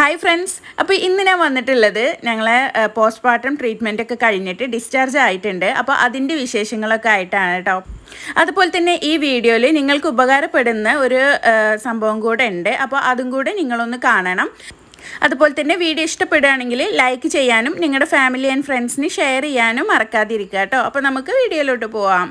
Hi friends അപ്പോൾ ഇന്ന് ഞാൻ വന്നിട്ടുള്ളത് ഞങ്ങളെ പോസ്റ്റ്മോർട്ടം ട്രീറ്റ്മെന്റ് ഒക്കെ കഴിഞ്ഞിട്ട് ഡിസ്ചാർജ് ആയിട്ടുണ്ട്. അപ്പോൾ അതിന്റെ വിശേഷങ്ങളൊക്കെ ആയിട്ടാണ് കേട്ടോ അതുപോലെ തന്നെ ഈ വീഡിയോയിൽ നിങ്ങൾക്ക് ഉപകാരപ്പെടുന്ന ഒരു സംഭവം കൂടെ ഉണ്ട്. അപ്പോൾ അതും കൂടെ നിങ്ങളൊന്ന് കാണണം. അതുപോലെ തന്നെ വീഡിയോ ഇഷ്ടപ്പെടുകയാണെങ്കിൽ ലൈക്ക് ചെയ്യാനും നിങ്ങളുടെ ഫാമിലി ആൻഡ് ഫ്രണ്ട്സിന് ഷെയർ ചെയ്യാനും മറക്കാതിരിക്കുക കേട്ടോ അപ്പോൾ നമുക്ക് വീഡിയോയിലോട്ട് പോവാം.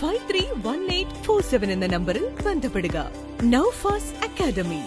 five three one eight four seven എന്ന നമ്പറിൽ ബന്ധപ്പെടുക. നൌഫാസ് അക്കാദമി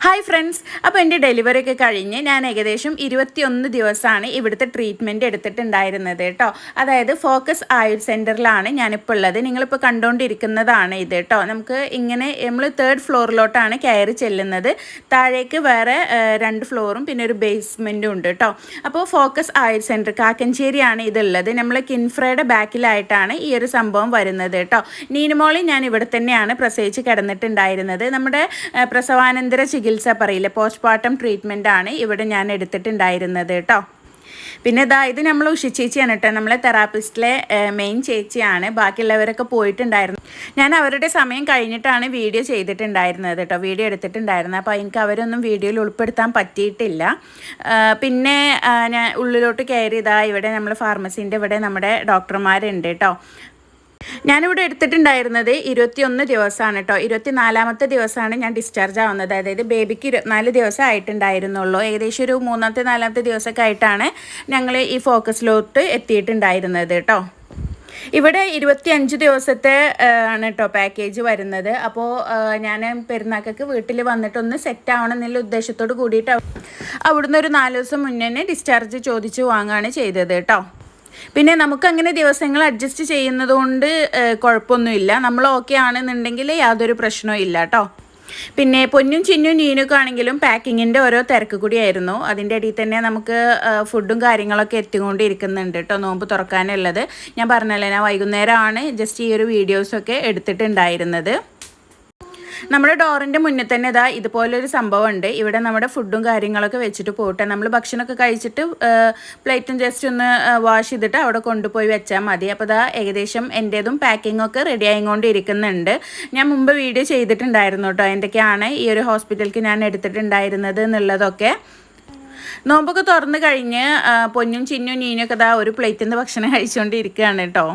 ഹായ് ഫ്രണ്ട്സ് അപ്പോൾ എന്റെ ഡെലിവറി ഒക്കെ കഴിഞ്ഞ് ഞാൻ ഏകദേശം ഇരുപത്തിയൊന്ന് ദിവസമാണ് ഇവിടുത്തെ ട്രീറ്റ്മെന്റ് എടുത്തിട്ടുണ്ടായിരുന്നത് കേട്ടോ. അതായത് ഫോക്കസ് ആയുർ സെന്ററിലാണ് ഞാനിപ്പോൾ ഉള്ളത്. നിങ്ങളിപ്പോൾ കണ്ടുകൊണ്ടിരിക്കുന്നതാണ് ഇത് കേട്ടോ. നമുക്ക് ഇങ്ങനെ നമ്മൾ തേർഡ് ഫ്ലോറിലോട്ടാണ് കയറി ചെല്ലുന്നത്. താഴേക്ക് വേറെ രണ്ട് ഫ്ലോറും പിന്നെ ഒരു ബേസ്മെന്റും ഉണ്ട് കേട്ടോ. അപ്പോൾ ഫോക്കസ് ആയുർ സെന്റർ കാക്കഞ്ചേരിയാണ് ഇതുള്ളത്. നമ്മൾ കിൻഫ്രയുടെ ബാക്കിലായിട്ടാണ് ഈ ഒരു സംഭവം വരുന്നത് കേട്ടോ. നീനുമോളി ഞാൻ ഇവിടെ തന്നെയാണ് പ്രസവിച്ച് കിടന്നിട്ടുണ്ടായിരുന്നത്. നമ്മുടെ പ്രസവാനന്തര പറയില്ലേ. പോസ്റ്റ്മോർട്ടം ട്രീറ്റ്മെന്റ് ആണ് ഇവിടെ ഞാൻ എടുത്തിട്ടുണ്ടായിരുന്നത് കേട്ടോ പിന്നെ ഇതാ ഇത് നമ്മൾ ഉഷിച്ചേച്ചിയാണ് ചേച്ചിയാണ് കേട്ടോ നമ്മളെ തെറാപ്പിസ്റ്റിലെ മെയിൻ ചേച്ചിയാണ്. ബാക്കിയുള്ളവരൊക്കെ പോയിട്ടുണ്ടായിരുന്നു. ഞാൻ അവരുടെ സമയം കഴിഞ്ഞിട്ടാണ് വീഡിയോ ചെയ്തിട്ടുണ്ടായിരുന്നത് കേട്ടോ വീഡിയോ എടുത്തിട്ടുണ്ടായിരുന്നത്. അപ്പോൾ എനിക്ക് അവരൊന്നും വീഡിയോയിൽ ഉൾപ്പെടുത്താൻ പറ്റിയിട്ടില്ല. പിന്നെ ഞാൻ ഉള്ളിലോട്ട് കയറി ഇവിടെ നമ്മൾ ഫാർമസീന്റെ ഇവിടെ നമ്മുടെ ഡോക്ടർമാരുണ്ട് കേട്ടോ ഞാനിവിടെ എടുത്തിട്ടുണ്ടായിരുന്നത് ഇരുപത്തിയൊന്ന് ദിവസമാണ് കേട്ടോ. ഇരുപത്തിനാലാമത്തെ ദിവസമാണ് ഞാൻ ഡിസ്ചാർജ് ആവുന്നത്. അതായത് ബേബിക്ക് ഇരുപത്തിനാല് ദിവസം ആയിട്ടുണ്ടായിരുന്നുള്ളൂ. ഏകദേശം ഒരു മൂന്നാമത്തെ നാലാമത്തെ ദിവസമൊക്കെ ആയിട്ടാണ് ഞങ്ങൾ ഈ ഫോക്കസിലോട്ട് എത്തിയിട്ടുണ്ടായിരുന്നത് കേട്ടോ. ഇവിടെ ഇരുപത്തിയഞ്ച് ദിവസത്തെ ആണ് കേട്ടോ പാക്കേജ് വരുന്നത്. അപ്പോൾ ഞാൻ പെരുന്നാക്കൊക്കെ വീട്ടിൽ വന്നിട്ടൊന്ന് സെറ്റ് ആവണം എന്നുള്ള ഉദ്ദേശത്തോട് കൂടിയിട്ട് അവിടുന്ന് ഒരു നാല് ദിവസം മുന്നേ ഡിസ്ചാർജ് ചോദിച്ച് വാങ്ങുകയാണ് ചെയ്തത് കേട്ടോ. പിന്നെ നമുക്ക് അങ്ങനെ ദിവസങ്ങൾ അഡ്ജസ്റ്റ് ചെയ്യുന്നത് കൊണ്ട് കുഴപ്പമൊന്നുമില്ല. നമ്മൾ ഓക്കെ ആണെന്നുണ്ടെങ്കിൽ യാതൊരു പ്രശ്നവും ഇല്ല കേട്ടോ പിന്നെ പൊന്നും ചിന്നും നീനൊക്കെ ആണെങ്കിലും പാക്കിങ്ങിന്റെ ഓരോ തിരക്ക് കൂടിയായിരുന്നു. അതിന്റെ ഇടയിൽ തന്നെ നമുക്ക് ഫുഡും കാര്യങ്ങളൊക്കെ എത്തിക്കൊണ്ടിരിക്കുന്നുണ്ട് കേട്ടോ നോമ്പ് തുറക്കാനുള്ളത്. ഞാൻ പറഞ്ഞല്ലേ ഞാൻ വൈകുന്നേരമാണ് ജസ്റ്റ് ഈ ഒരു വീഡിയോസൊക്കെ എടുത്തിട്ടുണ്ടായിരുന്നത്. നമ്മുടെ ഡോറിന്റെ മുന്നിൽ തന്നെ ഇതാ ഇതുപോലൊരു സംഭവം ഉണ്ട് ഇവിടെ നമ്മുടെ ഫുഡും കാര്യങ്ങളൊക്കെ വെച്ചിട്ട് പോട്ടെ. നമ്മൾ ഭക്ഷണമൊക്കെ കഴിച്ചിട്ട് പ്ലേറ്റും ജസ്റ്റ് ഒന്ന് വാഷ് ചെയ്തിട്ട് അവിടെ കൊണ്ടുപോയി വെച്ചാൽ മതി. അപ്പോൾ ഇതാ ഏകദേശം എന്റേതും പാക്കിങ്ങൊക്കെ റെഡി ആയിക്കൊണ്ടിരിക്കുന്നുണ്ട്. ഞാൻ മുമ്പ് വീഡിയോ ചെയ്തിട്ടുണ്ടായിരുന്നു കേട്ടോ. എന്തൊക്കെയാണ് ഈ ഒരു ഹോസ്പിറ്റലിലേക്ക് ഞാൻ എടുത്തിട്ടുണ്ടായിരുന്നത് എന്നുള്ളതൊക്കെ. നോമ്പൊക്കെ തുറന്നു കഴിഞ്ഞ് പൊന്നും ചിന്നും നീനൊക്കെ ഇതാ ഒരു പ്ലേറ്റിൽ നിന്ന് ഭക്ഷണം കഴിച്ചുകൊണ്ടിരിക്കുകയാണ് കേട്ടോ.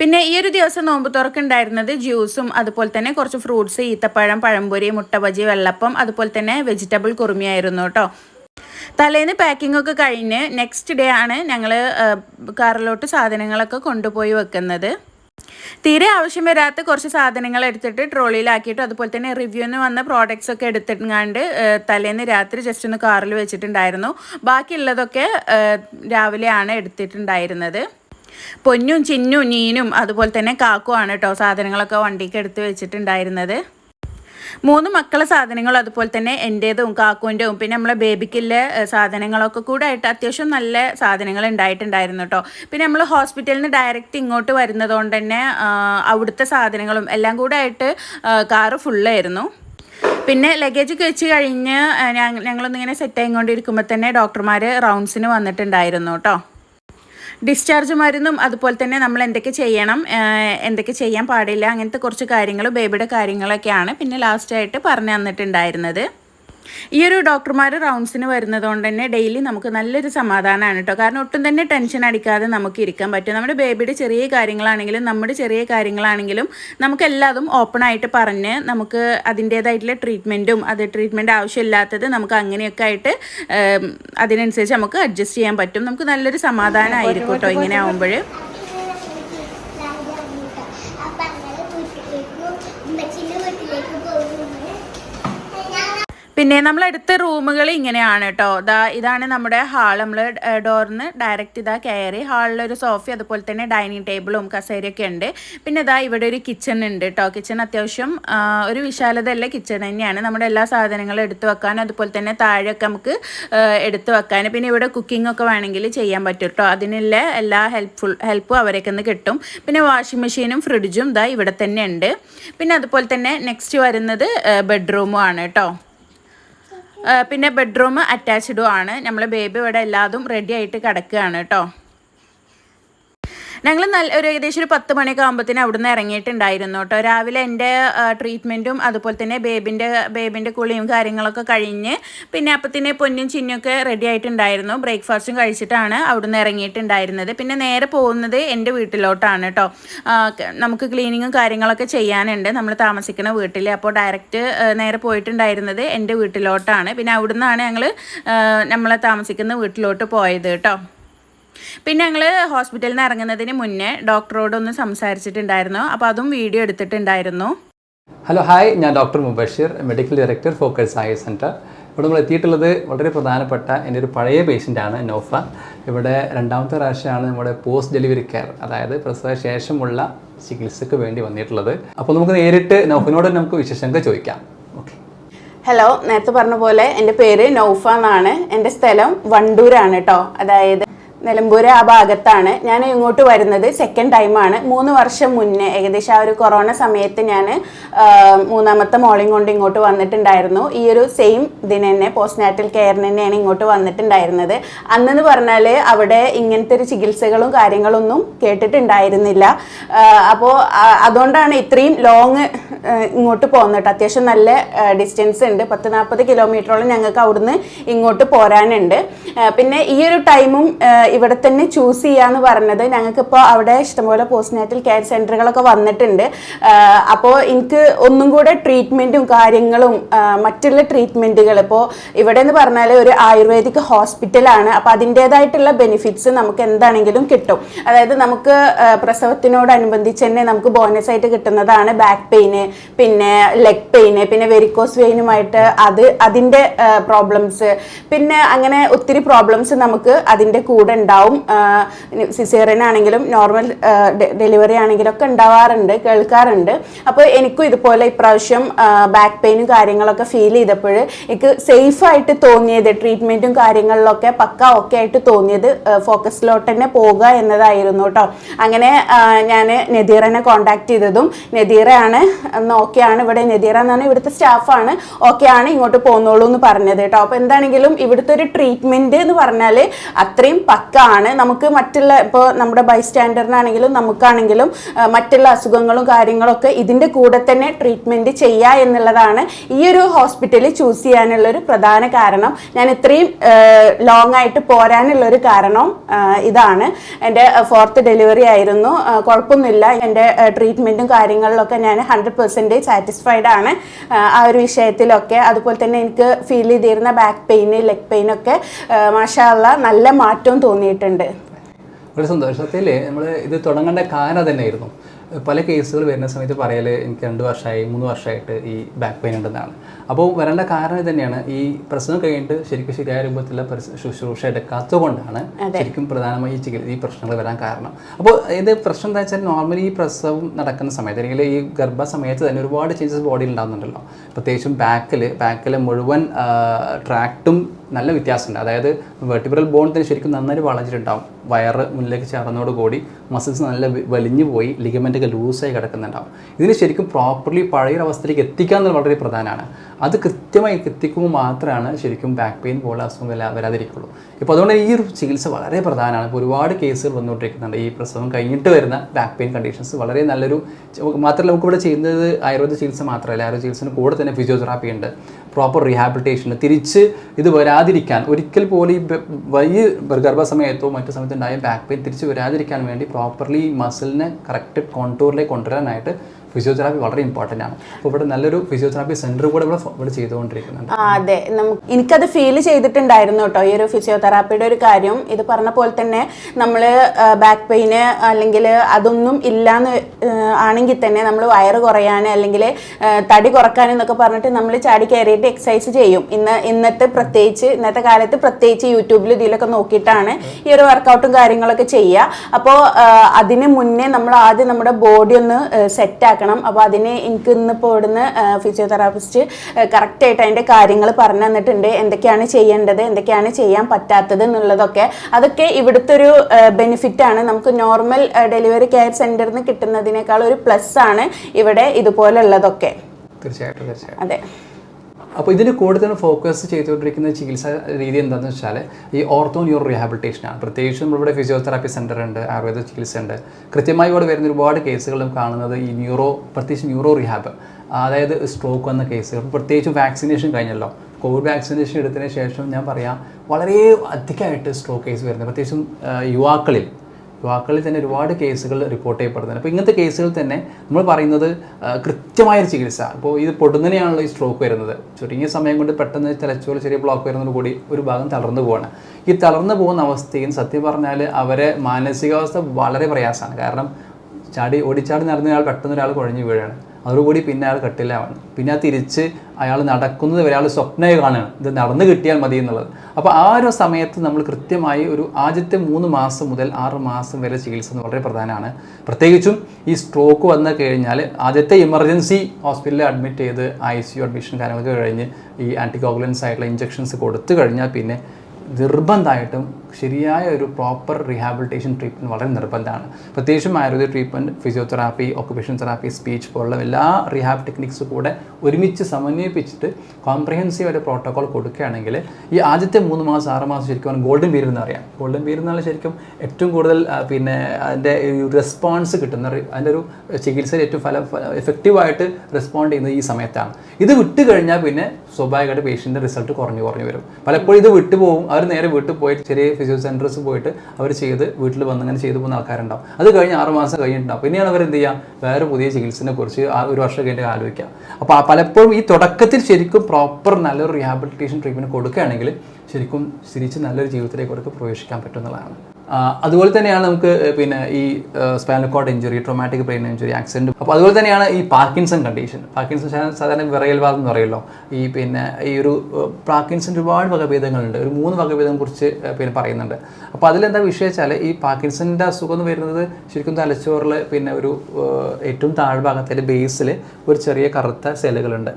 പിന്നെ ഈ ഒരു ദിവസം നോമ്പ് തുറക്കുണ്ടായിരുന്നത് ജ്യൂസും അതുപോലെ തന്നെ കുറച്ച് ഫ്രൂട്ട്സ് ഈത്തപ്പഴം പഴംപൊരി മുട്ട ബജി വെള്ളപ്പം അതുപോലെ തന്നെ വെജിറ്റബിൾ കുറുമിയായിരുന്നു കേട്ടോ. തലേന്ന് പാക്കിംഗ് ഒക്കെ കഴിഞ്ഞ് നെക്സ്റ്റ് ഡേ ആണ് ഞങ്ങൾ കാറിലോട്ട് സാധനങ്ങളൊക്കെ കൊണ്ടുപോയി വെക്കുന്നത്. തീരെ ആവശ്യം വരാത്ത കുറച്ച് സാധനങ്ങൾ എടുത്തിട്ട് ട്രോളിയിലാക്കിയിട്ടും അതുപോലെ തന്നെ റിവ്യൂന്ന് വന്ന പ്രോഡക്റ്റ്സ് ഒക്കെ എടുത്തിങ്ങാണ്ട് ഏഹ്, തലേന്ന് രാത്രി ജസ്റ്റ് ഒന്ന് കാറിൽ വെച്ചിട്ടുണ്ടായിരുന്നു. ബാക്കിയുള്ളതൊക്കെ രാവിലെയാണ് എടുത്തിട്ടുണ്ടായിരുന്നത്. പൊന്നും ചിന്നും നീനും അതുപോലെ തന്നെ കാക്കുമാണ് കേട്ടോ സാധനങ്ങളൊക്കെ വണ്ടിക്ക് എടുത്ത് വെച്ചിട്ടുണ്ടായിരുന്നത്. മൂന്ന് മക്കളെ സാധനങ്ങളും അതുപോലെ തന്നെ എന്റേതും കാക്കുവിന്റെയും പിന്നെ നമ്മളെ ബേബിക്കുള്ള സാധനങ്ങളൊക്കെ കൂടെ ആയിട്ട് അത്യാവശ്യം നല്ല സാധനങ്ങൾ ഉണ്ടായിട്ടുണ്ടായിരുന്നു കേട്ടോ. പിന്നെ നമ്മൾ ഹോസ്പിറ്റലിൽ നിന്ന് ഡയറക്റ്റ് ഇങ്ങോട്ട് വരുന്നത് കൊണ്ട് തന്നെ അവിടുത്തെ സാധനങ്ങളും എല്ലാം കൂടെ ആയിട്ട് കാറ് ഫുള്ളായിരുന്നു. പിന്നെ ലഗേജ് വെച്ച് കഴിഞ്ഞ് ഞങ്ങളൊന്നിങ്ങനെ സെറ്റ് ആയിക്കൊണ്ടിരിക്കുമ്പോൾ തന്നെ ഡോക്ടർമാർ റൗണ്ട്സിന് വന്നിട്ടുണ്ടായിരുന്നു കേട്ടോ. ഡിസ്ചാർജ് മരുന്നും അതുപോലെ തന്നെ നമ്മൾ എന്തൊക്കെ ചെയ്യണം എന്തൊക്കെ ചെയ്യാൻ പാടില്ല അങ്ങനത്തെ കുറച്ച് കാര്യങ്ങൾ ബേബിയുടെ കാര്യങ്ങളൊക്കെയാണ് പിന്നെ ലാസ്റ്റായിട്ട് പറഞ്ഞു തന്നിട്ടുണ്ടായിരുന്നത്. ഈ ഒരു ഡോക്ടർമാർ റൗണ്ട്സിന് വരുന്നത് കൊണ്ട് തന്നെ ഡെയിലി നമുക്ക് നല്ലൊരു സമാധാനമാണ് കേട്ടോ. കാരണം ഒട്ടും തന്നെ ടെൻഷൻ അടിക്കാതെ നമുക്ക് ഇരിക്കാൻ പറ്റും. നമ്മുടെ ബേബിയുടെ ചെറിയ കാര്യങ്ങളാണെങ്കിലും നമ്മുടെ ചെറിയ കാര്യങ്ങളാണെങ്കിലും നമുക്ക് എല്ലാതും ഓപ്പൺ ആയിട്ട് പറഞ്ഞ് നമുക്ക് അതിന്റേതായിട്ടുള്ള ട്രീറ്റ്മെന്റും അത് ട്രീറ്റ്മെന്റ് ആവശ്യമില്ലാത്തത് നമുക്ക് അങ്ങനെയൊക്കെ ആയിട്ട് അതിനനുസരിച്ച് നമുക്ക് അഡ്ജസ്റ്റ് ചെയ്യാൻ പറ്റും. നമുക്ക് നല്ലൊരു സമാധാനമായിരിക്കും കേട്ടോ ഇങ്ങനെ ആകുമ്പോൾ അപ്പൊ അങ്ങനെ വീട്ടിലേക്ക് ഉമ്മച്ചിന്റെ വീട്ടിലേക്ക് പോകുന്നു പിന്നെ നമ്മൾ എടുത്ത റൂമുകൾ ഇങ്ങനെയാണ് കേട്ടോ ദാ ഇതാണ് നമ്മുടെ ഹാൾ നമ്മൾ ഡോറിന്ന് ഡയറക്റ്റ് ഇതാ കയറി ഹാളിലൊരു സോഫ അതുപോലെ തന്നെ ഡൈനിങ് ടേബിളും കസേരയൊക്കെ ഉണ്ട്. പിന്നെ ഇതാ ഇവിടെ ഒരു കിച്ചൺ ഉണ്ട് കേട്ടോ കിച്ചൺ അത്യാവശ്യം ഒരു വിശാലതയുള്ള കിച്ചൺ തന്നെയാണ്. നമ്മുടെ എല്ലാ സാധനങ്ങളും എടുത്തു വെക്കാൻ അതുപോലെ തന്നെ താഴെയൊക്കെ നമുക്ക് എടുത്തു വെക്കാൻ. പിന്നെ ഇവിടെ കുക്കിംഗ് ഒക്കെ വേണമെങ്കിൽ ചെയ്യാൻ പറ്റും കേട്ടോ അതിനുള്ള എല്ലാ ഹെൽപ്ഫുൾ ഹെൽപ്പും അവരൊക്കെ നിന്ന് കിട്ടും. പിന്നെ വാഷിംഗ് മെഷീനും ഫ്രിഡ്ജും ഇതാ ഇവിടെ തന്നെ ഉണ്ട്. പിന്നെ അതുപോലെ തന്നെ നെക്സ്റ്റ് വരുന്നത് ബെഡ്റൂമും ആണ് കേട്ടോ പിന്നെ ബെഡ്റൂം അറ്റാച്ച്ഡും ആണ്. നമ്മൾ ബേബി ഇവിടെ എല്ലാതും റെഡി ആയിട്ട് കിടക്കുകയാണ് കേട്ടോ. ഞങ്ങൾ നല്ല ഒരു ഏകദേശം ഒരു പത്ത് മണിയൊക്കെ ആകുമ്പോഴത്തേനും അവിടുന്ന് ഇറങ്ങിയിട്ടുണ്ടായിരുന്നു കേട്ടോ. രാവിലെ എന്റെ ട്രീറ്റ്മെന്റും അതുപോലെ തന്നെ ബേബിന്റെ ബേബിന്റെ കുളിയും കാര്യങ്ങളൊക്കെ കഴിഞ്ഞ് പിന്നെ അപ്പത്തിന് പൊന്നും ചിന്നൊക്കെ റെഡി ആയിട്ടുണ്ടായിരുന്നു. ബ്രേക്ക്ഫാസ്റ്റും കഴിച്ചിട്ടാണ് അവിടുന്ന് ഇറങ്ങിയിട്ടുണ്ടായിരുന്നത്. പിന്നെ നേരെ പോകുന്നത് എന്റെ വീട്ടിലോട്ടാണ് കേട്ടോ. നമുക്ക് ക്ലീനിങ്ങും കാര്യങ്ങളൊക്കെ ചെയ്യാനുണ്ട്. നമ്മൾ താമസിക്കുന്ന വീട്ടിൽ അപ്പോൾ ഡയറക്റ്റ് നേരെ പോയിട്ടുണ്ടായിരുന്നത് എന്റെ വീട്ടിലോട്ടാണ്. പിന്നെ അവിടുന്നാണ് ഞങ്ങൾ നമ്മളെ താമസിക്കുന്ന വീട്ടിലോട്ട് പോയത് കേട്ടോ. പിന്നെ ഞങ്ങൾ ഹോസ്പിറ്റലിൽ നിന്ന് ഇറങ്ങുന്നതിന് മുന്നേ ഡോക്ടറോടൊന്ന് സംസാരിച്ചിട്ടുണ്ടായിരുന്നു. അപ്പോൾ അതും വീഡിയോ എടുത്തിട്ടുണ്ടായിരുന്നു. ഹലോ ഹായ് ഞാൻ doctor Mubasheer medical director focus eye centre ഇവിടെ നമ്മൾ എത്തിയിട്ടുള്ളത് വളരെ പ്രധാനപ്പെട്ട എന്റെ ഒരു പഴയ പേഷ്യന്റാണ് നോഫ. ഇവിടെ രണ്ടാമത്തെ പ്രാവശ്യമാണ് നമ്മുടെ പോസ്റ്റ് ഡെലിവറി കെയർ അതായത് പ്രസവ ശേഷമുള്ള ചികിത്സയ്ക്ക് വേണ്ടി വന്നിട്ടുള്ളത്. അപ്പോൾ നമുക്ക് നേരിട്ട് നോഫിനോട് നമുക്ക് വിശേഷങ്ങൾ ചോദിക്കാം. ഓക്കെ ഹലോ നേരത്തെ പറഞ്ഞ പോലെ എന്റെ പേര് നൗഫ എന്നാണ്. എന്റെ സ്ഥലം വണ്ടൂരാണ് കേട്ടോ. അതായത് നിലമ്പൂര് ആ ഭാഗത്താണ്. ഞാൻ ഇങ്ങോട്ട് വരുന്നത് സെക്കൻഡ് ടൈമാണ് മൂന്ന് വർഷം മുന്നേ ഏകദേശം ആ ഒരു കൊറോണ സമയത്ത് ഞാൻ മൂന്നാമത്തെ മോളിങ് കൊണ്ട് ഇങ്ങോട്ട് വന്നിട്ടുണ്ടായിരുന്നു. ഈ ഒരു സെയിം ഇതിന് തന്നെ പോസ്റ്റ് നാറ്റൽ കെയറിന് തന്നെയാണ് ഇങ്ങോട്ട് വന്നിട്ടുണ്ടായിരുന്നത്. അന്നെന്ന് പറഞ്ഞാൽ അവിടെ ഇങ്ങനത്തെ ഒരു ചികിത്സകളും കാര്യങ്ങളൊന്നും കേട്ടിട്ടുണ്ടായിരുന്നില്ല. അപ്പോൾ അതുകൊണ്ടാണ് ഇത്രയും ലോങ് ഇങ്ങോട്ട് പോകുന്നത് അത്യാവശ്യം നല്ല ഡിസ്റ്റൻസ് ഉണ്ട്. പത്ത് നാൽപ്പത് കിലോമീറ്ററോളം ഞങ്ങൾക്ക് അവിടുന്ന് ഇങ്ങോട്ട് പോരാനുണ്ട്. പിന്നെ ഈ ഒരു ടൈമും ഇവിടെ തന്നെ ചൂസ് ചെയ്യാന്ന് പറഞ്ഞത് ഞങ്ങൾക്കിപ്പോൾ അവിടെ ഇഷ്ടംപോലെ പോസ്റ്റ്നാറ്റൽ കെയർ സെന്ററുകളൊക്കെ വന്നിട്ടുണ്ട്. അപ്പോൾ എനിക്ക് ഒന്നും കൂടെ ട്രീറ്റ്മെന്റും കാര്യങ്ങളും മറ്റുള്ള ട്രീറ്റ്മെന്റുകൾ ഇപ്പോൾ ഇവിടെ എന്ന് പറഞ്ഞാൽ ഒരു ആയുർവേദിക് ഹോസ്പിറ്റലാണ് അപ്പോൾ അതിന്റേതായിട്ടുള്ള ബെനിഫിറ്റ്സ് നമുക്ക് എന്താണെങ്കിലും കിട്ടും. അതായത് നമുക്ക് പ്രസവത്തിനോടനുബന്ധിച്ച് തന്നെ നമുക്ക് ബോണസ് ആയിട്ട് കിട്ടുന്നതാണ് ബാക്ക് പെയിന് പിന്നെ ലെഗ് പെയിന് പിന്നെ വെരിക്കോസ് വെയിനുമായിട്ട് അത് അതിന്റെ പ്രോബ്ലംസ് പിന്നെ അങ്ങനെ ഒത്തിരി പ്രോബ്ലംസ് നമുക്ക് അതിന്റെ കൂടെ ഉണ്ടാവും. സിസേറിയൻ ആണെങ്കിലും നോർമൽ ഡെലിവറി ആണെങ്കിലും ഒക്കെ ഉണ്ടാവാറുണ്ട് കേൾക്കാറുണ്ട്. അപ്പോൾ എനിക്കും ഇതുപോലെ ഇപ്രാവശ്യം ബാക്ക് പെയിനും കാര്യങ്ങളൊക്കെ ഫീൽ ചെയ്തപ്പോൾ എനിക്ക് സേഫ് ആയിട്ട് തോന്നിയത് ട്രീറ്റ്മെന്റും കാര്യങ്ങളിലൊക്കെ പക്ക ഓക്കെ ആയിട്ട് തോന്നിയത് ഫോക്കസിലോട്ട് തന്നെ പോകുക എന്നതായിരുന്നു കേട്ടോ. അങ്ങനെ ഞാൻ നദീറനെ കോണ്ടാക്ട് ചെയ്തതും നദീറയാണ് ഓക്കെയാണ് ഇവിടെ. നദീറ എന്നാണ് ഇവിടുത്തെ സ്റ്റാഫാണ് ഓക്കെയാണ് ഇങ്ങോട്ട് പോന്നോളൂ എന്ന് പറഞ്ഞത് കേട്ടോ. അപ്പോൾ എന്താണെങ്കിലും ഇവിടുത്തെ ഒരു ട്രീറ്റ്മെന്റ് എന്ന് പറഞ്ഞാൽ അത്രയും പക്കാണ്. നമുക്ക് മറ്റുള്ള ഇപ്പോൾ നമ്മുടെ ബൈസ്റ്റാൻഡറിനാണെങ്കിലും നമുക്കാണെങ്കിലും മറ്റുള്ള അസുഖങ്ങളും കാര്യങ്ങളൊക്കെ ഇതിന്റെ കൂടെ തന്നെ ട്രീറ്റ്മെന്റ് ചെയ്യുക എന്നുള്ളതാണ് ഈ ഒരു ഹോസ്പിറ്റലിൽ ചൂസ് ചെയ്യാനുള്ള ഒരു പ്രധാന കാരണം. ഞാൻ ഇത്രയും ലോങ് ആയിട്ട് പോരാനുള്ള ഒരു കാരണം ഇതാണ്. എന്റെ ഫോർത്ത് ഡെലിവറി ആയിരുന്നു. കുഴപ്പമൊന്നുമില്ല. എന്റെ ട്രീറ്റ്മെന്റും കാര്യങ്ങളിലൊക്കെ ഞാൻ ഹൺഡ്രഡ് പെർസെന്റേജ് സാറ്റിസ്ഫൈഡ് ആണ്. ആ, ഒരു വിഷയത്തിലൊക്കെ. അതുപോലെ തന്നെ എനിക്ക് ഫീൽ ചെയ്തിരുന്ന ബാക്ക് പെയിൻ ലെഗ് പെയിനൊക്കെ മാഷാള്ള നല്ല മാറ്റവും തോന്നിയിട്ടുണ്ട്. വളരെ സന്തോഷത്തിൽ നമ്മൾ ഇത് തുടങ്ങേണ്ട കാരണം തന്നെയായിരുന്നു പല കേസുകൾ വരുന്ന സമയത്ത് പറയൽ എനിക്ക് രണ്ട് വർഷമായി മൂന്ന് വർഷമായിട്ട് ഈ ബാക്ക് പെയിൻ ഉണ്ടെന്നാണ്. അപ്പോൾ വരേണ്ട കാരണം തന്നെയാണ് ഈ പ്രസവം കഴിഞ്ഞിട്ട് ശരിക്കും ശരിയായ രൂപത്തിലുള്ള ശുശ്രൂഷ എടുക്കാത്തത് കൊണ്ടാണ് ശരിക്കും പ്രധാനമായി ഈ ചികിത്സ ഈ പ്രശ്നങ്ങൾ വരാൻ കാരണം. അപ്പോൾ ഇത് പ്രശ്നം എന്താ വെച്ചാൽ നോർമലി ഈ പ്രസവം നടക്കുന്ന സമയത്ത് അല്ലെങ്കിൽ ഈ ഗർഭ സമയത്ത് തന്നെ ഒരുപാട് ചേഞ്ചസ് ബോഡിയിൽ ഉണ്ടാകുന്നുണ്ടല്ലോ പ്രത്യേകിച്ചും ബാക്കിൽ ബാക്കിലെ മുഴുവൻ ട്രാക്റ്റും നല്ല വ്യത്യാസമുണ്ട്. അതായത് വെർട്ടിബ്രൽ ബോൺ തന്നെ ശരിക്കും നന്നായി വളഞ്ഞിട്ടുണ്ടാവും. വയറ് മുന്നിലേക്ക് ചേർന്നതോടുകൂടി മസിൽസ് നല്ല വലിഞ്ഞു പോയി ലിഗമെന്റൊക്കെ ലൂസായി കിടക്കുന്നുണ്ടാവും. ഇതിന് ശരിക്കും പ്രോപ്പർലി പഴയ അവസ്ഥയിലേക്ക് എത്തിക്കുക എന്നത് വളരെ പ്രധാനമാണ്. അത് കൃത്യമായി എത്തിക്കുമ്പോൾ മാത്രമാണ് ശരിക്കും ബാക്ക് പെയിൻ പോലുള്ള അസുഖം വരാ വരാതിരിക്കുള്ളൂ. ഇപ്പോൾ അതുകൊണ്ട് ഈ ഒരു ചികിത്സ വളരെ പ്രധാനമാണ്. ഇപ്പോൾ ഒരുപാട് കേസുകൾ വന്നുകൊണ്ടിരിക്കുന്നുണ്ട്. ഈ പ്രസവം കഴിഞ്ഞിട്ട് വരുന്ന ബാക്ക് പെയിൻ കണ്ടീഷൻസ് വളരെ നല്ലൊരു മാത്രമല്ല നമുക്കിവിടെ ചെയ്യുന്നത് ആയുർവേദ ചികിത്സ മാത്രമല്ല. ആയുർവേദ ചികിത്സന് കൂടെ തന്നെ ഫിസിയോതെറാപ്പി ഉണ്ട്. പ്രോപ്പർ റീഹാബിലിറ്റേഷന് തിരിച്ച് ഇത് വരാതിരിക്കാൻ ഒരിക്കൽ പോലും ഈ വലിയ ഗർഭസമയത്തോ മറ്റു സമയത്തോ ഉണ്ടായ ബാക്ക് പെയിൻ തിരിച്ച് വരാതിരിക്കാൻ വേണ്ടി പ്രോപ്പർലി മസിലിനെ കറക്റ്റ് കോൺടൂറിലേക്ക് കൊണ്ടുവരാനായിട്ട് ഫിസിയോതെറാപ്പി വളരെ ഇമ്പോർട്ടന്റ് ആണ്. അപ്പോൾ ഇവിടെ നല്ലൊരു ഫിസിയോതെറാപ്പി സെന്റർ കൂടെ ഇവിടെ ഇവിടെ ചെയ്തുകൊണ്ടിരിക്കുന്നുണ്ട്. അതെ. എനിക്കത് ഫീൽ ചെയ്തിട്ടുണ്ടായിരുന്നു കേട്ടോ ഈ ഒരു ഫിസിയോതെറാപ്പിയുടെ ഒരു കാര്യം. ഇത് പറഞ്ഞ പോലെ തന്നെ നമ്മൾ ബാക്ക് പെയിന് അല്ലെങ്കിൽ അതൊന്നും ഇല്ലാന്ന് ആണെങ്കിൽ തന്നെ നമ്മൾ വയറ് കുറയാൻ അല്ലെങ്കിൽ തടി കുറയ്ക്കാൻ എന്നൊക്കെ പറഞ്ഞിട്ട് നമ്മൾ ചാടി കയറിയിട്ട് എക്സസൈസ് ചെയ്യും. ഇന്ന് ഇന്നത്തെ പ്രത്യേകിച്ച് ഇന്നത്തെ കാലത്ത് പ്രത്യേകിച്ച് യൂട്യൂബിൽ ഇതിലൊക്കെ നോക്കിയിട്ടാണ് ഈ ഒരു വർക്കൗട്ടും കാര്യങ്ങളൊക്കെ ചെയ്യുക. അപ്പോൾ അതിന് മുന്നേ നമ്മൾ ആദ്യം നമ്മുടെ ബോഡി ഒന്ന് സെറ്റ് ആക്കണം അപ്പോൾ അതിന് എനിക്ക് ഇന്നിപ്പോൾ ഇവിടുന്ന് ഫിസിയോതെറാപ്പിസ്റ്റ് കറക്റ്റായിട്ട് അതിന്റെ കാര്യങ്ങൾ പറഞ്ഞു തന്നിട്ടുണ്ട്. എന്തൊക്കെയാണ് ചെയ്യേണ്ടത് എന്തൊക്കെയാണ് ചെയ്യാൻ പറ്റാത്തത് എന്നുള്ളതൊക്കെ. അതൊക്കെ ഇവിടുത്തെ ഒരു ബെനിഫിറ്റാണ് ആണ്. നമുക്ക് നോർമൽ ഡെലിവറി കെയർ സെന്ററിൽ നിന്ന് കിട്ടുന്നതിനേക്കാൾ ഒരു പ്ലസ് ആണ് ഇവിടെ ഇതുപോലുള്ളതൊക്കെ. തീർച്ചയായിട്ടും. അതെ. അപ്പോൾ ഇതിന് കൂടുതൽ ഫോക്കസ് ചെയ്തുകൊണ്ടിരിക്കുന്ന ചികിത്സാ രീതി എന്താണെന്ന് വെച്ചാൽ ഈ ഓർത്തോ ന്യൂറോ റീഹാബിലിറ്റേഷനാണ് പ്രത്യേകിച്ച് നമ്മളിവിടെ ഫിസിയോതെറാപ്പി സെന്റർ ഉണ്ട് ആയുർവേദ ചികിത്സ ഉണ്ട്. കൃത്യമായി ഇവിടെ വരുന്ന ഒരുപാട് കേസുകളും കാണുന്നത് ഈ ന്യൂറോ പ്രത്യേകിച്ച് ന്യൂറോ റീഹാബ് അതായത് സ്ട്രോക്ക് വന്ന കേസുകൾ പ്രത്യേകിച്ചും വാക്സിനേഷൻ കഴിഞ്ഞല്ലോ. കോവിഡ് വാക്സിനേഷൻ എടുത്തതിന് ശേഷം ഞാൻ പറയാം വളരെ അധികമായിട്ട് സ്ട്രോക്ക് കേസ് വരുന്നത്. പ്രത്യേകിച്ചും യുവാക്കളിൽ. യുവാക്കളിൽ തന്നെ ഒരുപാട് കേസുകൾ റിപ്പോർട്ട് ചെയ്യപ്പെടുന്നുണ്ട്. അപ്പോൾ ഇങ്ങനത്തെ കേസുകൾ തന്നെ നമ്മൾ പറയുന്നത് കൃത്യമായ ചികിത്സ. ഇപ്പോൾ ഇത് പൊടുന്നതിനെയാണല്ലോ ഈ സ്ട്രോക്ക് വരുന്നത്. ചുരുങ്ങിയ സമയം കൊണ്ട് പെട്ടെന്ന് തലച്ചോറ് ചെറിയ ബ്ലോക്ക് വരുന്നതോട് കൂടി ഒരു ഭാഗം തളർന്നു പോവാണ്. ഈ തളർന്നു പോകുന്ന അവസ്ഥയിൽ സത്യം പറഞ്ഞാൽ അവരെ മാനസികാവസ്ഥ വളരെ പ്രയാസമാണ്. കാരണം ചാടി ഓടിച്ചാടി നടന്ന ഒരാൾ പെട്ടെന്ന് ഒരാൾ കുഴഞ്ഞു വീഴാണ്. അതോടുകൂടി പിന്നെ അയാൾ കെട്ടില്ല പിന്നെ തിരിച്ച് അയാൾ നടക്കുന്നത് വരെ അയാൾ സ്വപ്നമായി കാണുകയാണ് ഇത് നടന്നു കിട്ടിയാൽ മതി എന്നുള്ളത്. അപ്പോൾ ആ ഒരു സമയത്ത് നമ്മൾ കൃത്യമായി ഒരു ആദ്യത്തെ മൂന്ന് മാസം മുതൽ ആറ് മാസം വരെ ചികിത്സ എന്ന് വളരെ പ്രധാനമാണ്. പ്രത്യേകിച്ചും ഈ സ്ട്രോക്ക് വന്നു കഴിഞ്ഞാൽ ആദ്യത്തെ ഇമർജൻസി ഹോസ്പിറ്റലിൽ അഡ്മിറ്റ് ചെയ്ത് ഐ സി യു അഡ്മിഷൻ കാര്യങ്ങളൊക്കെ കഴിഞ്ഞ് ഈ ആന്റികോഗുലൻസ് ആയിട്ടുള്ള ഇഞ്ചക്ഷൻസ് കൊടുത്തു കഴിഞ്ഞാൽ പിന്നെ നിർബന്ധമായിട്ടും ശരിയായ ഒരു പ്രോപ്പർ റീഹാബിലിറ്റേഷൻ ട്രീറ്റ്മെന്റ് വളരെ നിർബന്ധമാണ്. പ്രത്യേകിച്ചും Ayurveda treatment physiotherapy occupation therapy speech പോലുള്ള എല്ലാ റീഹാബ് ടെക്നിക്സ് കൂടെ ഒരുമിച്ച് സമന്വയിപ്പിച്ചിട്ട് കോംപ്രഹെൻസീവ് ഒരു പ്രോട്ടോകോൾ കൊടുക്കുകയാണെങ്കിൽ ഈ ആദ്യത്തെ മൂന്ന് മാസം ആറ് മാസം ശരിക്കും ഗോൾഡൻ പീരിയഡ് എന്ന് പറയാം. ഗോൾഡൻ പീരീഡ് എന്നാൽ ശരിക്കും ഏറ്റവും കൂടുതൽ പിന്നെ അതിന്റെ ഒരു റെസ്പോൺസ് കിട്ടുന്ന അതിന്റെ ഒരു ചികിത്സയിൽ ഏറ്റവും ഫല എഫക്റ്റീവായിട്ട് റെസ്പോണ്ട് ചെയ്യുന്നത് ഈ സമയത്താണ്. ഇത് വിട്ട് കഴിഞ്ഞാൽ പിന്നെ സ്വാഭാവികമായിട്ട് പേഷ്യന്റെ റിസൾട്ട് കുറഞ്ഞു കുറഞ്ഞു വരും. പലപ്പോഴും ഇത് വിട്ടുപോകും. അവർ നേരെ പോയിട്ട് ചെറിയ ഫിസിയോ സെന്റേഴ്സ് പോയിട്ട് അവർ ചെയ്ത് വീട്ടിൽ വന്ന് അങ്ങനെ ചെയ്തു പോകുന്ന ആൾക്കാരുണ്ടാവും. അത് കഴിഞ്ഞ് ആറ് മാസം കഴിഞ്ഞിട്ടുണ്ടാവും. പിന്നെയാണ് അവർ എന്ത് ചെയ്യുക വേറെ പുതിയ ചികിത്സയെ കുറിച്ച് ആ ഒരു വർഷം കഴിഞ്ഞിട്ട് ആലോചിക്കുക. അപ്പോൾ പലപ്പോഴും ഈ തുടക്കത്തിൽ ശരിക്കും പ്രോപ്പർ നല്ലൊരു റീഹാബിലിറ്റേഷൻ ട്രീറ്റ്മെന്റ് കൊടുക്കുകയാണെങ്കിൽ ശരിക്കും തിരിച്ച് നല്ലൊരു ജീവിതത്തിലേക്ക് അവർക്ക് പ്രവേശിക്കാൻ പറ്റും എന്നുള്ളതാണ്. ആ, അതുപോലെ തന്നെയാണ് നമുക്ക് പിന്നെ ഈ spinal cord injury traumatic brain injury accident അപ്പോൾ അതുപോലെ തന്നെയാണ് ഈ പാർക്കിൻസൺ കണ്ടീഷൻ പാർക്കിൻസൺ സാധാരണ വിറയൽ വാദം എന്ന് പറയുമല്ലോ ഈ പിന്നെ ഈ ഒരു പാർക്കിൻസൺ ഒരുപാട് വകഭേദങ്ങളുണ്ട്. ഒരു മൂന്ന് വകഭേദം കുറിച്ച് പിന്നെ പറയുന്നുണ്ട്. അപ്പോൾ അതിലെന്താ വിഷയം വെച്ചാൽ ഈ പാർക്കിൻസണിന്റെ അസുഖം എന്ന് വരുന്നത് ശരിക്കും തലച്ചോറിൽ പിന്നെ ഒരു ഏറ്റവും താഴ്ഭാഗത്തിന്റെ ബേസിൽ ഒരു ചെറിയ കറുത്ത സെല്ലുകളുണ്ട്.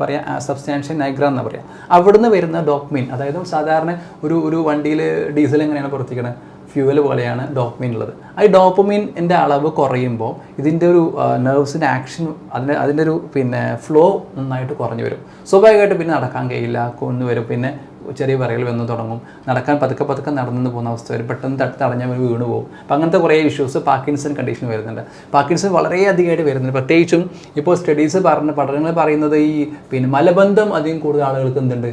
പറയാം സബ്സ്റ്റാൻഷ്യൽ നൈഗ്ര എന്ന് പറയാം. അവിടുന്ന് വരുന്ന ഡോക്മിൻ അതായത് സാധാരണ ഒരു ഒരു വണ്ടിയിൽ ഡീസൽ എങ്ങനെയാണ് പ്രവർത്തിക്കുന്നത് ഫ്യൂവൽ പോലെയാണ് ഡോപ്പമീൻ ഉള്ളത്. ആ ഈ ഡോപ്പമീന്റെ അളവ് കുറയുമ്പോൾ ഇതിന്റെ ഒരു നെർവ്സിന്റെ ആക്ഷൻ അതിന്റെ അതിന്റെ ഒരു പിന്നെ ഫ്ലോ നന്നായിട്ട് കുറഞ്ഞു വരും. സ്വാഭാവികമായിട്ട് പിന്നെ നടക്കാൻ കഴിയില്ല കൊന്നു വരും. പിന്നെ ചെറിയ വിറയൽ വന്ന് തുടങ്ങും. നടക്കാൻ പതുക്കെ പതുക്കെ നടന്നു പോകുന്ന അവസ്ഥ വരും. പെട്ടെന്ന് തട്ടി തടഞ്ഞാൽ അവർ വീണ് പോകും. അപ്പം അങ്ങനത്തെ കുറേ ഇഷ്യൂസ് പാർക്കിൻസൺ കണ്ടീഷൻ വരുന്നുണ്ട്. പാർക്കിൻസൺ വളരെ അധികമായിട്ട് വരുന്നുണ്ട്. പ്രത്യേകിച്ചും ഇപ്പോൾ സ്റ്റഡീസ് പറഞ്ഞ പഠനങ്ങൾ പറയുന്നത് ഈ പിന്നെ മലബന്ധം അധികം കൂടുതൽ ആളുകൾക്ക് എന്തുണ്ട്?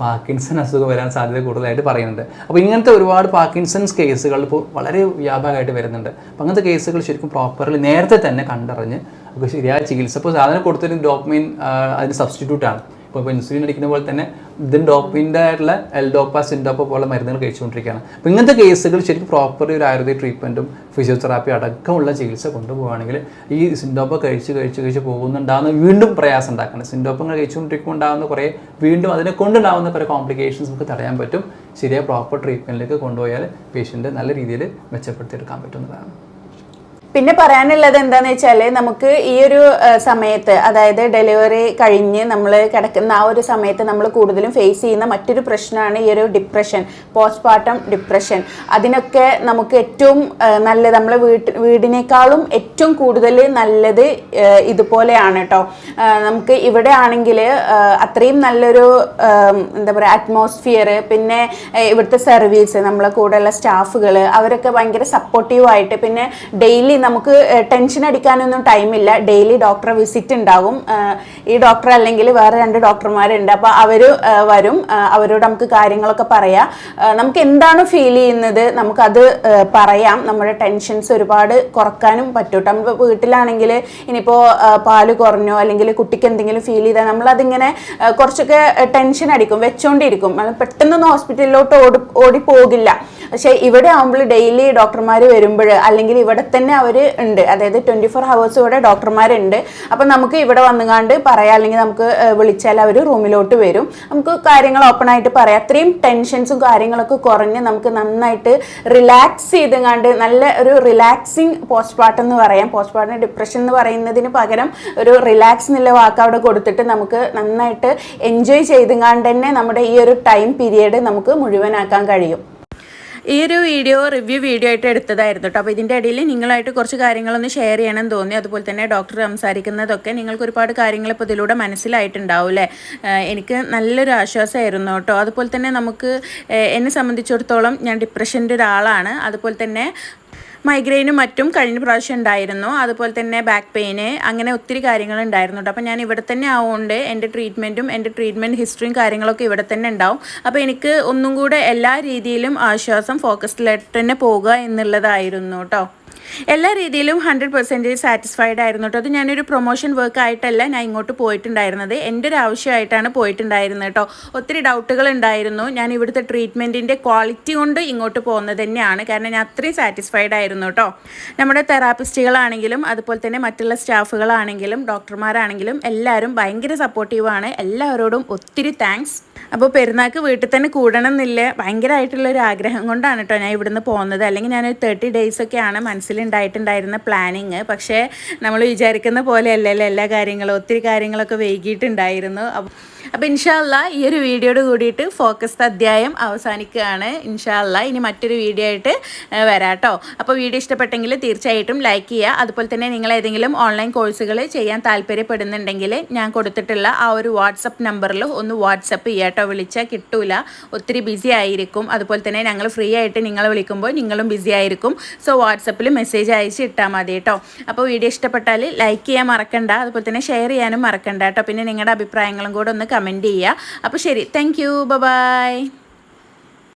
പാർക്കിൻസൺ അസുഖം വരാൻ സാധ്യത കൂടുതലായിട്ട് പറയുന്നുണ്ട്. അപ്പോൾ ഇങ്ങനത്തെ ഒരുപാട് പാർക്കിൻസൺസ് കേസുകൾ ഇപ്പോൾ വളരെ വ്യാപകമായിട്ട് വരുന്നുണ്ട്. അപ്പോൾ അങ്ങനത്തെ കേസുകൾ ശരിക്കും പ്രോപ്പർലി നേരത്തെ തന്നെ കണ്ടറിഞ്ഞ് ശരിയായ ചികിത്സ ഇപ്പോൾ സാധനം കൊടുത്തൊരു ഡോക്യുമെൻ അതിന് സബ്സ്റ്റിറ്റ്യൂട്ടാണ് ഇപ്പോൾ ഇപ്പോൾ ഇൻസുലിൻ അടിക്കുന്ന പോലെ തന്നെ ഇതിന് ഡോപ്പിന്റെ ആയിട്ടുള്ള എൽഡോപ്പ സിൻഡോപ്പ പോലെ മരുന്നുകൾ കഴിച്ചുകൊണ്ടിരിക്കുകയാണ്. അപ്പോൾ ഇങ്ങനത്തെ കേസുകൾ ശരിക്കും പ്രോപ്പർ ഒരു ആയുർവേദ ട്രീറ്റ്മെന്റും ഫിസിയോതെറാപ്പി അടക്കമുള്ള ചികിത്സ കൊണ്ടുപോവുകയാണെങ്കിൽ ഈ സിൻഡോപ്പ കഴിച്ച് കഴിച്ച് കഴിച്ച് പോകുന്നുണ്ടാകുന്ന വീണ്ടും പ്രയാസം ഉണ്ടാക്കുന്നത് സിൻഡോപ്പ ഇങ്ങനെ കഴിച്ചുകൊണ്ടിരിക്കുമ്പോൾ ഉണ്ടാകുന്ന കുറേ വീണ്ടും അതിനെ കൊണ്ടുണ്ടാകുന്ന കുറേ കോംപ്ലിക്കേഷൻസ് നമുക്ക് തടയാൻ പറ്റും. ശരിയായ പ്രോപ്പർ ട്രീറ്റ്മെന്റിലേക്ക് കൊണ്ടുപോയാൽ പേഷ്യന്റ് നല്ല രീതിയിൽ മെച്ചപ്പെടുത്തിയെടുക്കാൻ പറ്റുന്നതാണ് പിന്നെ പറയാനുള്ളത് എന്താന്ന് വെച്ചാൽ നമുക്ക് ഈ ഒരു സമയത്ത് അതായത് ഡെലിവറി കഴിഞ്ഞ് നമ്മൾ കിടക്കുന്ന ആ ഒരു സമയത്ത് നമ്മൾ കൂടുതലും ഫേസ് ചെയ്യുന്ന മറ്റൊരു പ്രശ്നമാണ് ഈ ഒരു ഡിപ്രഷൻ പോസ്റ്റ്മോർട്ടം ഡിപ്രഷൻ. അതിനൊക്കെ നമുക്ക് ഏറ്റവും നല്ല നമ്മളെ വീട്ട് വീടിനേക്കാളും ഏറ്റവും കൂടുതൽ നല്ലത് ഇതുപോലെയാണ് കേട്ടോ നമുക്ക് ഇവിടെ ആണെങ്കിൽ അത്രയും നല്ലൊരു എന്താ പറയുക അറ്റ്മോസ്ഫിയർ പിന്നെ ഇവിടുത്തെ സർവീസ് നമ്മളെ കൂടെയുള്ള സ്റ്റാഫുകൾ അവരൊക്കെ ഭയങ്കര സപ്പോർട്ടീവായിട്ട് പിന്നെ ഡെയിലി നമുക്ക് ടെൻഷൻ അടിക്കാനൊന്നും ടൈമില്ല ഡെയിലി ഡോക്ടറെ വിസിറ്റ് ഉണ്ടാകും ഈ ഡോക്ടർ അല്ലെങ്കിൽ വേറെ രണ്ട് ഡോക്ടർമാരുണ്ട് അപ്പോൾ അവർ വരും. അവരോട് നമുക്ക് കാര്യങ്ങളൊക്കെ പറയാം. നമുക്ക് എന്താണ് ഫീൽ ചെയ്യുന്നത് നമുക്കത് പറയാം. നമ്മുടെ ടെൻഷൻസ് ഒരുപാട് കുറക്കാനും പറ്റും നമ്മൾ വീട്ടിലാണെങ്കിൽ ഇനിയിപ്പോൾ പാൽ കുറഞ്ഞോ അല്ലെങ്കിൽ കുട്ടിക്ക് എന്തെങ്കിലും ഫീൽ ചെയ്താൽ നമ്മളതിങ്ങനെ കുറച്ചൊക്കെ ടെൻഷൻ അടിക്കും വെച്ചോണ്ടിരിക്കും. നമ്മൾ പെട്ടെന്നൊന്നും ഹോസ്പിറ്റലിലോട്ട് ഓടി ഓടി പോകില്ല പക്ഷേ ഇവിടെ ആകുമ്പോൾ ഡെയിലി ഡോക്ടർമാർ വരുമ്പോൾ അല്ലെങ്കിൽ ഇവിടെ തന്നെ അവർ ഉണ്ട്. അതായത് ട്വന്റി ഫോർ ഹവേഴ്സ് ഇവിടെ ഡോക്ടർമാരുണ്ട്. അപ്പം നമുക്ക് ഇവിടെ വന്നുകാണ്ട് പറയാം. അല്ലെങ്കിൽ നമുക്ക് വിളിച്ചാൽ അവർ റൂമിലോട്ട് വരും. നമുക്ക് കാര്യങ്ങൾ ഓപ്പൺ ആയിട്ട് പറയാം. അത്രയും ടെൻഷൻസും കാര്യങ്ങളൊക്കെ കുറഞ്ഞ് നമുക്ക് നന്നായിട്ട് റിലാക്സ് ചെയ്തുകൊണ്ട് നല്ല ഒരു റിലാക്സിങ് പോസ്റ്റ്പാർട്ടം എന്ന് പറയാം. പോസ്റ്റ്പാർട്ടം ഡിപ്രഷൻ എന്ന് പറയുന്നതിന് പകരം ഒരു റിലാക്സ് എന്നുള്ള വാക്ക് അവിടെ കൊടുത്തിട്ട് നമുക്ക് നന്നായിട്ട് എൻജോയ് ചെയ്തുകൊണ്ട് തന്നെ നമ്മുടെ ഈ ഒരു ടൈം പീരിയഡ് നമുക്ക് മുഴുവനാക്കാൻ കഴിയും. ഈ ഒരു വീഡിയോ റിവ്യൂ വീഡിയോ ആയിട്ട് എടുത്തതായിരുന്നു കേട്ടോ അപ്പോൾ ഇതിന്റെ ഇടയിൽ നിങ്ങളായിട്ട് കുറച്ച് കാര്യങ്ങളൊന്ന് ഷെയർ ചെയ്യണമെന്ന് തോന്നി. അതുപോലെ തന്നെ ഡോക്ടർ സംസാരിക്കുന്നതൊക്കെ നിങ്ങൾക്ക് ഒരുപാട് കാര്യങ്ങൾ ഇപ്പോൾ ഇതിലൂടെ മനസ്സിലായിട്ടുണ്ടാവും അല്ലേ എനിക്ക് നല്ലൊരു ആശ്വാസമായിരുന്നു കേട്ടോ അതുപോലെ തന്നെ നമുക്ക് എന്നെ സംബന്ധിച്ചിടത്തോളം ഞാൻ ഡിപ്രഷന്റെ ഒരാളാണ്. അതുപോലെ തന്നെ മൈഗ്രെയിനും മറ്റും കഴിഞ്ഞ പ്രാവശ്യം ഉണ്ടായിരുന്നു. അതുപോലെ തന്നെ ബാക്ക് പെയിന് അങ്ങനെ ഒത്തിരി കാര്യങ്ങൾ ഉണ്ടായിരുന്നു കേട്ടോ അപ്പോൾ ഞാൻ ഇവിടെ തന്നെ ആവുകൊണ്ട് എന്റെ ട്രീറ്റ്മെന്റും എന്റെ ട്രീറ്റ്മെന്റ് ഹിസ്റ്ററിയും കാര്യങ്ങളൊക്കെ ഇവിടെ തന്നെ ഉണ്ടാവും. അപ്പോൾ എനിക്ക് ഒന്നും കൂടെ എല്ലാ രീതിയിലും ആശ്വാസം ഫോക്കസിലായിട്ട് തന്നെ പോകുക എന്നുള്ളതായിരുന്നു കേട്ടോ എല്ലാ രീതിയിലും ഹൺഡ്രഡ് പെർസെന്റേജ് സാറ്റിസ്ഫൈഡ് ആയിരുന്നു കേട്ടോ അത് ഞാനൊരു പ്രൊമോഷൻ വർക്ക് ആയിട്ടല്ല ഞാൻ ഇങ്ങോട്ട് പോയിട്ടുണ്ടായിരുന്നത്. എന്റെ ഒരു ആവശ്യമായിട്ടാണ് പോയിട്ടുണ്ടായിരുന്നത് കേട്ടോ ഒത്തിരി ഡൗട്ടുകൾ ഉണ്ടായിരുന്നു. ഞാൻ ഇവിടുത്തെ ട്രീറ്റ്മെന്റിന്റെ ക്വാളിറ്റി കൊണ്ട് ഇങ്ങോട്ട് പോകുന്നത് തന്നെയാണ്. കാരണം ഞാൻ അത്രയും സാറ്റിസ്ഫൈഡ് ആയിരുന്നു കേട്ടോ നമ്മുടെ തെറാപ്പിസ്റ്റുകളാണെങ്കിലും അതുപോലെ തന്നെ മറ്റുള്ള സ്റ്റാഫുകളാണെങ്കിലും ഡോക്ടർമാരാണെങ്കിലും എല്ലാവരും ഭയങ്കര സപ്പോർട്ടീവാണ് എല്ലാവരോടും ഒത്തിരി താങ്ക്സ് അപ്പോൾ പെരുന്നാൾക്ക് വീട്ടിൽ തന്നെ കൂടണം എന്നില്ല. ഭയങ്കരമായിട്ടുള്ളൊരു ആഗ്രഹം കൊണ്ടാണ് കേട്ടോ ഞാൻ ഇവിടുന്ന് പോകുന്നത്. അല്ലെങ്കിൽ ഞാനൊരു തേർട്ടി ഡേയ്സ് ഒക്കെയാണ് മനസ്സിലുണ്ടായിട്ടുണ്ടായിരുന്ന പ്ലാനിങ് പക്ഷേ നമ്മൾ വിചാരിക്കുന്ന പോലെയല്ലല്ലോ എല്ലാ കാര്യങ്ങളും. ഒത്തിരി കാര്യങ്ങളൊക്കെ വൈകിട്ടുണ്ടായിരുന്നു അപ്പോൾ ഇൻഷാല്ല ഈ ഒരു വീഡിയോയോട് കൂടിയിട്ട് ഫോക്കസ്ഡ് അധ്യായം അവസാനിക്കുകയാണ്. ഇൻഷാല്ല ഇനി മറ്റൊരു വീഡിയോ ആയിട്ട് വരാട്ടോ. അപ്പോൾ വീഡിയോ ഇഷ്ടപ്പെട്ടെങ്കിൽ തീർച്ചയായിട്ടും ലൈക്ക് ചെയ്യുക. അതുപോലെ തന്നെ നിങ്ങൾ ഏതെങ്കിലും ഓൺലൈൻ കോഴ്സുകൾ ചെയ്യാൻ താല്പര്യപ്പെടുന്നുണ്ടെങ്കിൽ ഞാൻ കൊടുത്തിട്ടുള്ള ആ ഒരു വാട്സപ്പ് നമ്പറിൽ ഒന്ന് വാട്സപ്പ് ചെയ്യുക കേട്ടോ വിളിച്ചാൽ കിട്ടൂല. ഒത്തിരി ബിസി ആയിരിക്കും. അതുപോലെ തന്നെ ഞങ്ങൾ ഫ്രീ ആയിട്ട് നിങ്ങളെ വിളിക്കുമ്പോൾ നിങ്ങളും ബിസി ആയിരിക്കും. സോ വാട്സപ്പിൽ മെസ്സേജ് അയച്ച് ഇട്ടാൽ മതി കേട്ടോ അപ്പോൾ വീഡിയോ ഇഷ്ടപ്പെട്ടാൽ ലൈക്ക് ചെയ്യാൻ മറക്കണ്ട. അതുപോലെ തന്നെ ഷെയർ ചെയ്യാനും മറക്കണ്ട കേട്ടോ പിന്നെ നിങ്ങളുടെ അഭിപ്രായങ്ങളും കൂടെ ഒന്ന് കമന്റ് ചെയ്യുക. അപ്പോൾ ശരി. Thank you by